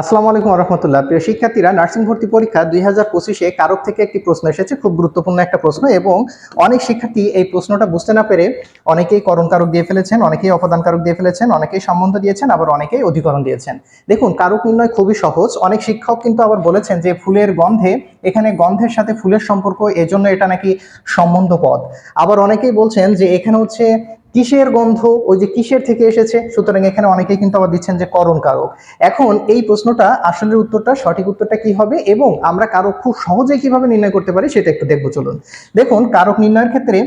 আসসালামু আলাইকুম রহমতুল্লাহ প্রিয় শিক্ষার্থীরা, নার্সিং ভর্তি পরীক্ষা দুই হাজার পঁচিশে কারক থেকে একটি প্রশ্ন এসেছে, খুব গুরুত্বপূর্ণ একটা প্রশ্ন এবং অনেক শিক্ষার্থী এই প্রশ্নটা বুঝতে না পেরে অনেকেই করণ কারক দিয়ে ফেলেছেন, অনেকেই অপদান কারক দিয়ে ফেলেছেন, অনেকেই সম্বন্ধ দিয়েছেন, আবার অনেকেই অধিকরণ দিয়েছেন। দেখুন কারক নির্ণয় খুবই সহজ। অনেক শিক্ষক কিন্তু আবার বলেছেন যে ফুলের গন্ধে, এখানে গন্ধের সাথে ফুলের সম্পর্ক, এজন্য এটা নাকি সম্বন্ধ পদ আবার অনেকেই বলছেন যে এখানে হচ্ছে কিসের গন্ধ? ওই যে কিসের থেকে এসেছে? সুতরাং এখানে অনেকেই কিন্তু আবার দিচ্ছেন যে করণ কারক। এখন এই প্রশ্নটা আসলের উত্তরটা, সঠিক উত্তরটা কি হবে এবং আমরা কারক খুব সহজে কীভাবে নির্ণয় করতে পারি সেটা একটু দেখব, চলুন। দেখুন, কারক নির্ণয়ের ক্ষেত্রে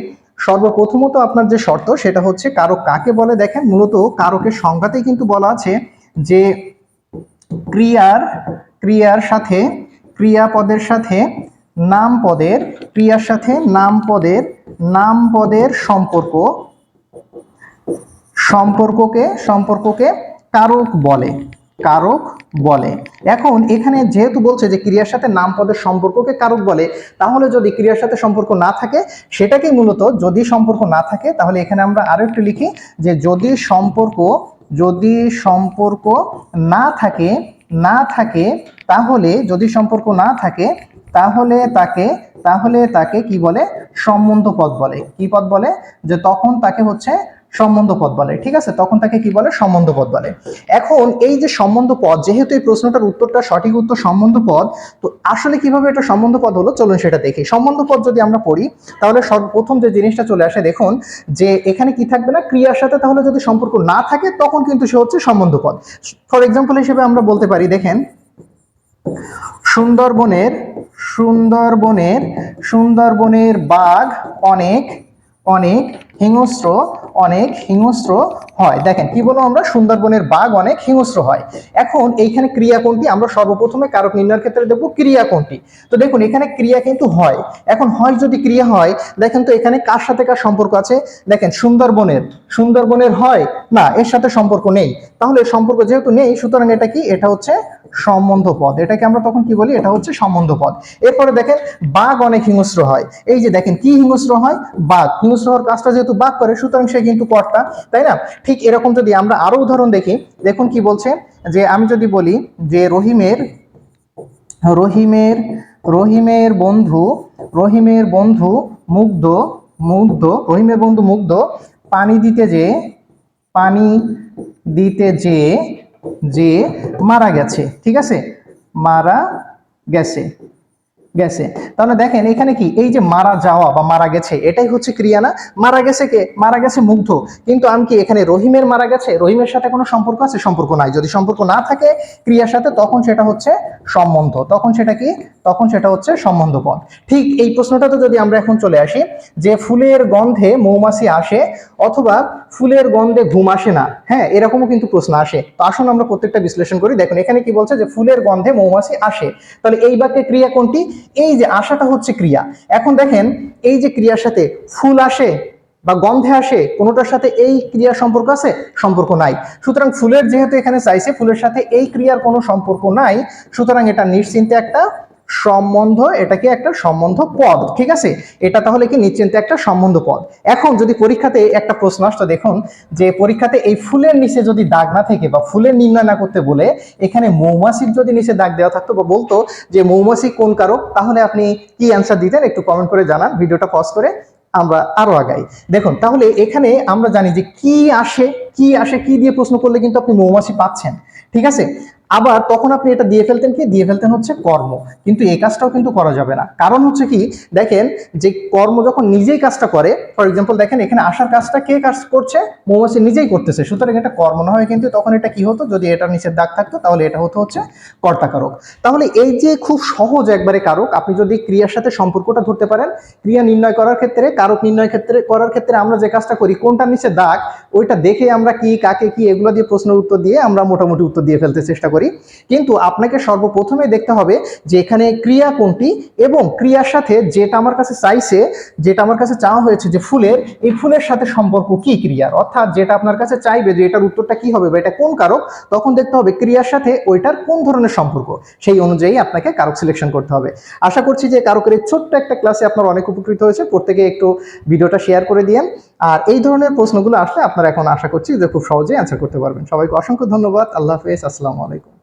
সর্বপ্রথমত আপনার যে শর্ত, সেটা হচ্ছে কারক কাকে বলে? দেখেন, মূলত কারকের সংজ্ঞাতেই কিন্তু বলা আছে যে ক্রিয়ার ক্রিয়ার সাথে ক্রিয়াপদের সাথে নাম পদের ক্রিয়ার সাথে নাম পদের নাম পদের সম্পর্ক সম্পর্ককে সম্পর্ককে কারক বলে কারক বলে। এখন এখানে যেহেতু বলছে যে ক্রিয়ার সাথে নাম পদের সম্পর্ককে কারক বলে, তাহলে যদি ক্রিয়ার সাথে সম্পর্ক না থাকে সেটাকে মূলত যদি সম্পর্ক না থাকে, তাহলে এখানে আমরা আরও একটু লিখি যে যদি সম্পর্ক যদি সম্পর্ক না থাকে না থাকে, তাহলে যদি সম্পর্ক না থাকে, তাহলে তাকে তাহলে তাকে কি বলে? সম্বন্ধ পদ বলে। কি পদ বলে? যে তখন তাকে হচ্ছে সম্বন্ধ পদ বলে, ঠিক আছে? তখন তাকে কি বলে? সম্বন্ধ পদ বলে। এখন এই যে সম্বন্ধ পদ যেহেতু এই প্রশ্নটার উত্তরটা সঠিক উত্তর সম্বন্ধ পদ তো আসলে কীভাবে এটা সম্বন্ধ পদ হলো? চলুন সেটা দেখি। সম্বন্ধ পদ যদি আমরা পড়ি, তাহলে সর্বপ্রথম যে জিনিসটা চলে আসে, দেখুন, যে এখানে কি থাকবে না? ক্রিয়ার সাথে তাহলে যদি সম্পর্ক না থাকে, তখন কিন্তু সে হচ্ছে সম্বন্ধ পদ ফর এক্সাম্পল হিসেবে আমরা বলতে পারি, দেখেন, সুন্দরবনের সুন্দরবনের সুন্দরবনের বাঘ অনেক অনেক হিংস্র অনেক হিংস্র হয়। দেখেন, কি বলব আমরা? সুন্দরবনের বাঘ অনেক হিংস্র হয়। এখন এইখানে ক্রিয়া কোনটি? আমরা সর্বপ্রথমে কারক নির্ণয়ের ক্ষেত্রে দেখব ক্রিয়া কোনটি। তো দেখুন, এখানে ক্রিয়া কিন্তু হয়। এখন হয় যদি ক্রিয়া হয়, দেখেন তো এখানে কার সাথে কার সম্পর্ক আছে? দেখেন, সুন্দরবনের। সুন্দরবনের হয়? না, এর সাথে সম্পর্ক নেই। তাহলে সম্পর্ক যেহেতু নেই, সুতরাং এটা কি? এটা হচ্ছে সম্বন্ধ পদ। এটাকে আমরা তখন কি বলি? এটা হচ্ছে সম্বন্ধ পদ। এরপরে দেখেন, বাঘ অনেক হিংস্র হয়। এই যে দেখেন, কি হিংস্র হয়? বাঘ। হিংস্র হওয়ার কাজটা যেহেতু বাঘ করে, সুতরাং সে কিন্তু কর্তা, তাই না? ঠিক এরকম যদি আমরা আরও উদাহরণ দেখি, দেখুন কি বলছে, যে আমি যদি বলি যে রহিমের রহিমের রহিমের বন্ধু রহিমের বন্ধু মুগ্ধ মুগ্ধ, রহিমের বন্ধু মুগ্ধ, পানি দিতে যে, পানি দিতে যে যে মারা গেছে ঠিক আছে? মারা গেছে। গেছে। তাহলে দেখেন, এখানে কি? এই যে মারা যাওয়া বা মারা গেছে, এটাই হচ্ছে ক্রিয়া না? মারা গেছে কে? মারা গেছে মুগ্ধ। কিন্তু আমি কি এখানে রহিমের মারা গেছে? রহিমের সাথে কোনো সম্পর্ক আছে? সম্পর্ক নাই। যদি সম্পর্ক না থাকে ক্রিয়ার সাথে, তখন সেটা হচ্ছে সম্বন্ধ। তখন সেটা কি? তখন সেটা হচ্ছে সম্বন্ধ পদ ঠিক এই প্রশ্নটাতে যদি আমরা এখন চলে আসি, যে ফুলের গন্ধে মৌমাছি আসে অথবা ফুলের গন্ধে ঘুম আসে না হ্যাঁ এরকমও কিন্তু প্রশ্ন আসে। তো আসুন আমরা প্রত্যেকটা বিশ্লেষণ করি। দেখুন, এখানে কি বলছে যে ফুলের গন্ধে মৌমাছি আসে। তাহলে এই বাক্যে ক্রিয়া কোনটি? এই যে আশাটা হচ্ছে ক্রিয়া। এখন দেখেন, এই যে ক্রিয়ার সাথে ফুল আসে বা গন্ধে আসে, কোনোটার সাথে এই ক্রিয়ার সম্পর্ক আছে? সম্পর্ক নাই। সুতরাং ফুলের যেহেতু এখানে চাইছে, ফুলের সাথে এই ক্রিয়ার কোনো সম্পর্ক নাই। সুতরাং এটা নিশ্চিন্তে একটা সম্বন্ধ এটাকে একটা সম্বন্ধ পদ? ঠিক আছে? এটা তাহলে কি নিশ্চিন্তে একটা সম্বন্ধ পদ? এখন যদি পরীক্ষাতে একটা প্রশ্ন আসতো, দেখুন, যে পরীক্ষাতে এই ফুলের নিচে যদি দাগ না থেকে বা ফুলের নির্ণয় না করতে বলে, এখানে মৌমাছির যদি নিচে দাগ দেওয়া থাকতো বা বলতো যে মৌমাছি কোন কারক, তাহলে আপনি কি অ্যান্সার দিতেন? একটু কমেন্ট করে জানান, ভিডিওটা পজ করে আমরা আরও আগাই। দেখুন, তাহলে এখানে আমরা জানি যে কি আসে কি আসে, কি দিয়ে প্রশ্ন করলে কিন্তু আপনি মৌমাছি পাচ্ছেন। ঠিক আছে? আবার তখন আপনি এটা দিয়ে ফেলতেন কি? দিয়ে ফেলতেন হচ্ছে কর্ম। কিন্তু এই কাজটাও কিন্তু করা যাবে না। কারণ হচ্ছে কি? দেখেন যে কর্ম যখন নিজেই কাজটা করে ফর এক্সাম্পল দেখেন এখানে আসার কাজটা কে কাজ করছে? মৌমাছি নিজেই করতেছে। সুতরাং এটা কর্ম না হয় কিন্তু তখন এটা কি হতো? যদি এটার নিচের দাগ থাকতো, তাহলে এটা হতো হচ্ছে কর্তাকারক। তাহলে এই যে খুব সহজ একবারে কারক, আপনি যদি ক্রিয়ার সাথে সম্পর্কটা ধরতে পারেন, ক্রিয়া নির্ণয় করার ক্ষেত্রে, কারক নির্ণয় ক্ষেত্রে, করার ক্ষেত্রে আমরা যে কাজটা করি, কোনটার নিচে দাগ ওইটা দেখে আমরা কি, কাকে কি, এগুলো দিয়ে প্রশ্নের উত্তর দিয়ে আমরা মোটামুটি উত্তর দিয়ে ফেলতে চেষ্টা করি। কিন্তু আপনাকে সর্বপ্রথমে দেখতে হবে যে এখানে ক্রিয়া কোনটি এবং ক্রিয়ার সাথে যেটা আমার কাছে চাইছে, যেটা আমার কাছে চাওয়া হয়েছে যে ফুলের, এই ফুলের সাথে সম্পর্ক কি ক্রিয়ার? অর্থাৎ যেটা আপনার কাছে চাইবে যে এটার উত্তরটা কি হবে বা এটা কোন কারক, তখন দেখতে হবে ক্রিয়ার সাথে ওইটার কোন ধরনের সম্পর্ক, সেই অনুযায়ী আপনাকে কারক সিলেকশন করতে হবে। আশা করছি যে কারকের এই ছোট্ট একটা ক্লাসে আপনার অনেক উপকৃত হয়েছে। প্রত্যেকে একটু ভিডিওটা শেয়ার করে দিয়েন। আর এই ধরনের প্রশ্নগুলো আসলে আপনারা এখন আশা করছি যে খুব সহজেই অ্যান্সার করতে পারবেন। সবাইকে অসংখ্য ধন্যবাদ। আল্লাহ হাফেজ। আসসালামু আলাইকুম।